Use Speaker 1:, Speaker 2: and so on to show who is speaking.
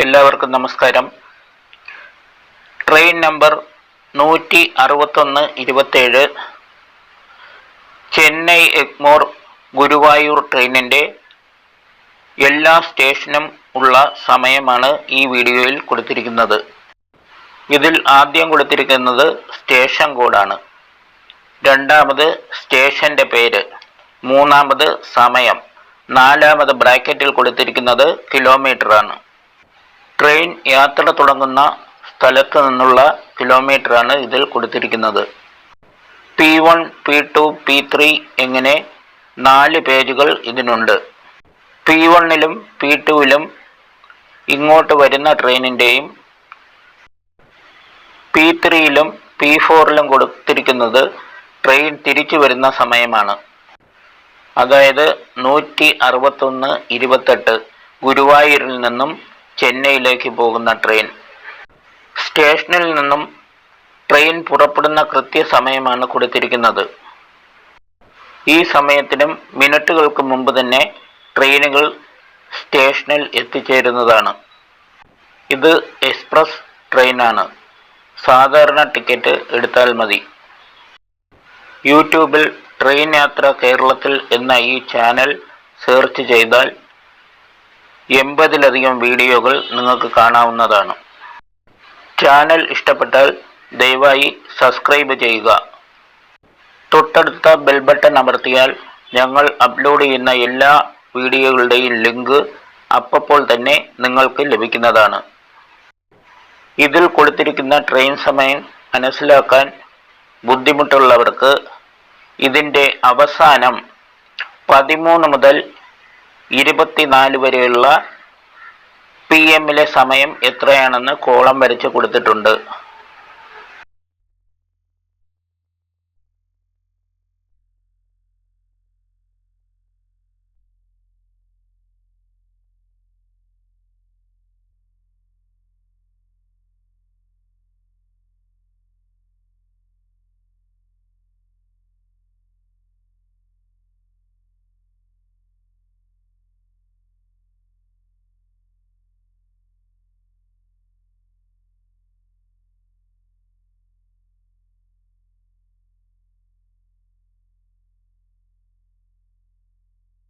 Speaker 1: എല്ലാവർക്കും നമസ്കാരം. Train number നൂറ്റി അറുപത്തൊന്ന് ഇരുപത്തേഴ് ചെന്നൈ എഗ്മോർ ഗുരുവായൂർ ട്രെയിനിന്റെ എല്ലാ സ്റ്റേഷനും ഉള്ള സമയമാണ് ഈ വീഡിയോയിൽ കൊടുത്തിരിക്കുന്നത്. ഇതിൽ ആദ്യം കൊടുത്തിരിക്കുന്നത് സ്റ്റേഷൻ കോഡാണ്. രണ്ടാമത് സ്റ്റേഷന്റെ പേര് മൂന്നാമത് സമയം നാലാമത് ബ്രാക്കറ്റിൽ കൊടുത്തിരിക്കുന്നത് കിലോമീറ്ററാണ്. ട്രെയിൻ യാത്ര തുടങ്ങുന്ന സ്ഥലത്ത് നിന്നുള്ള കിലോമീറ്ററാണ് ഇതിൽ കൊടുത്തിരിക്കുന്നത്. P one P two P three എങ്ങനെ നാല് പേജുകൾ ഇതിനുണ്ട്. പി വണ്ണിലും പി ടുവിലും ഇങ്ങോട്ട് വരുന്ന ട്രെയിനിന്റെയും പി ത്രീയിലും പി ഫോറിലും കൊടുത്തിരിക്കുന്നത് ട്രെയിൻ തിരിച്ചു വരുന്ന സമയമാണ്. അതായത് നൂറ്റി അറുപത്തൊന്ന് ഇരുപത്തെട്ട് ഗുരുവായൂരിൽ നിന്നും ചെന്നൈയിലേക്ക് പോകുന്ന ട്രെയിൻ. സ്റ്റേഷനിൽ നിന്നും ട്രെയിൻ പുറപ്പെടുന്ന കൃത്യസമയമാണ് കൊടുത്തിരിക്കുന്നത്. ഈ സമയത്തിനും മിനിറ്റുകൾക്ക് മുമ്പ് തന്നെ ട്രെയിനുകൾ സ്റ്റേഷനിൽ എത്തിച്ചേരുന്നതാണ്. ഇത് എക്സ്പ്രസ് ട്രെയിനാണ്. സാധാരണ ടിക്കറ്റ് എടുത്താൽ മതി. യൂട്യൂബിൽ ട്രെയിൻ യാത്ര കേരളത്തിൽ എന്ന ഈ ചാനൽ സെർച്ച് ചെയ്താൽ എൺപതിലധികം വീഡിയോകൾ നിങ്ങൾക്ക് കാണാവുന്നതാണ്. ചാനൽ ഇഷ്ടപ്പെട്ടാൽ ദയവായി സബ്സ്ക്രൈബ് ചെയ്യുക. തൊട്ടടുത്ത ബെൽ ബട്ടൺ അമർത്തിയാൽ ഞങ്ങൾ അപ്ലോഡ് ചെയ്യുന്ന എല്ലാ വീഡിയോകളുടെയും ലിങ്ക് അപ്പോൾ തന്നെ നിങ്ങൾക്ക് ലഭിക്കുന്നതാണ്. ഇതിൽ കൊടുത്തിരിക്കുന്ന ട്രെയിൻ സമയം മനസ്സിലാക്കാൻ ബുദ്ധിമുട്ടുള്ളവർക്ക് ഇതിന്റെ അവസാനം പതിമൂന്ന് മുതൽ ഇരുപത്തിനാല് വരെയുള്ള പി എമ്മിലെ സമയം എത്രയാണെന്ന് കോളം വരച്ച് കൊടുത്തിട്ടുണ്ട്.